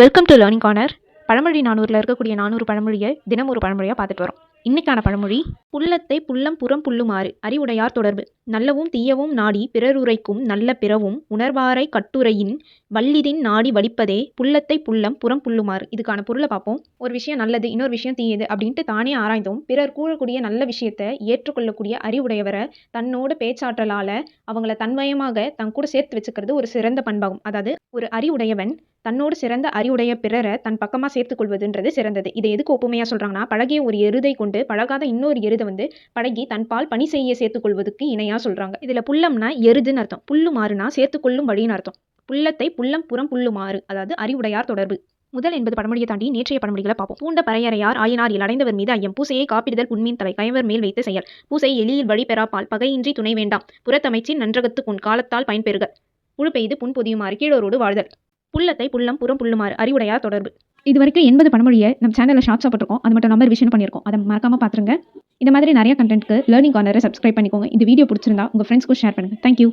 Welcome to learning corner பழமொழி நானூறில் இருக்கக்கூடிய நானூறு பழமொழியை தினம் ஒரு பழமொழியாக பார்த்துட்டு வரோம். இன்னைக்கான பழமொழி புல்லத்தை புல்லம் புறம் புல்லுமாறு அறிவுடையார் தொடர்பு. நல்லவும் தீயவும் நாடி பிறருரைக்கும் நல்ல பிறவும் உணர்வாரை கட்டுரையின் வல்லிதின் நாடி வலிப்பதே புல்லத்தை புல்லம் புறம் புல்லுமாறு இதுக்கான பொருளை பார்ப்போம். ஒரு விஷயம் நல்லது இன்னொரு விஷயம் தீயது அப்படின்ட்டு தானே ஆராய்ந்தோம். பிறர் கூறக்கூடிய நல்ல விஷயத்தை ஏற்றுக்கொள்ளக்கூடிய அறிவுடையவரை தன்னோட பேச்சாற்றலால் அவங்கள தன்மயமாக தன் கூட சேர்த்து வச்சுக்கிறது ஒரு சிறந்த பண்பாகும். அதாவது ஒரு அறிவுடையவன் தன்னோடு சிறந்த அறிவுடைய பிறரை தன் பக்கமாக சேர்த்துக்கொள்வதுன்றது சிறந்தது. இதை எதுக்கு ஒப்புமையாக சொல்கிறாங்கன்னா பழகிய ஒரு எருதை கொண்டு பழகாத இன்னொரு எருதை வந்து பழகி தன் பால் பணி செய்ய சேர்த்துக்கொள்வதுக்கு இணையாக சொல்கிறாங்க இதில் புல்லம்னா எருதுன்னு அர்த்தம். புல்லு மாறுனா சேர்த்துக்கொள்ளும் வழின்னு அர்த்தம். புல்லத்தை புல்லம் புறம் புல்லு மாறு அதாவது அறிவுடையார் தொடர்பு. முதல் என்பது படமொழியை தாண்டி நேற்றைய படமொழிகளை பார்ப்போம். பூண்ட பறையறையார் ஆயினார் இல் அடைந்தவர் மீது ஐயம். பூசையை காப்பிடுதல் புண்மீன் தலை கயவர் மேல் வைத்து செயல். பூசை எளியில் வழி பெறாப்பால் பகையின்றி துணை வேண்டாம். புறத்தமைச்சின் நன்றகத்துக்கு உன் காலத்தால் பயன்பெறுக. புழு பெய்து புன் பொதியுமாறு கீழோரோடு வாழ்தல். புல்லத்தை புல்லம் புறம் புல்லுமாறு அறிவுடையார் தொடர்பு. இது வரைக்கும் எண்பது பணமொழியை நம்ம சேனலில் ஷார்ட்ஸாக போட்டிருக்கோம் அது மட்டும் நம்பர் விஷயம் பண்ணியிருக்கோம். அதை மறக்காமல் பார்த்துருங்க இந்த மாதிரி நிறைய கண்டென்ட்க்கு லேர்னிங் கார்னரை சப்ஸ்கிரைப் பண்ணிக்கோங்க. இந்த வீடியோ பிடிச்சிருந்தா உங்கள் ஃப்ரெண்ட்ஸ்க்கும் ஷேர் பண்ணுங்கள் தேங்க்யூ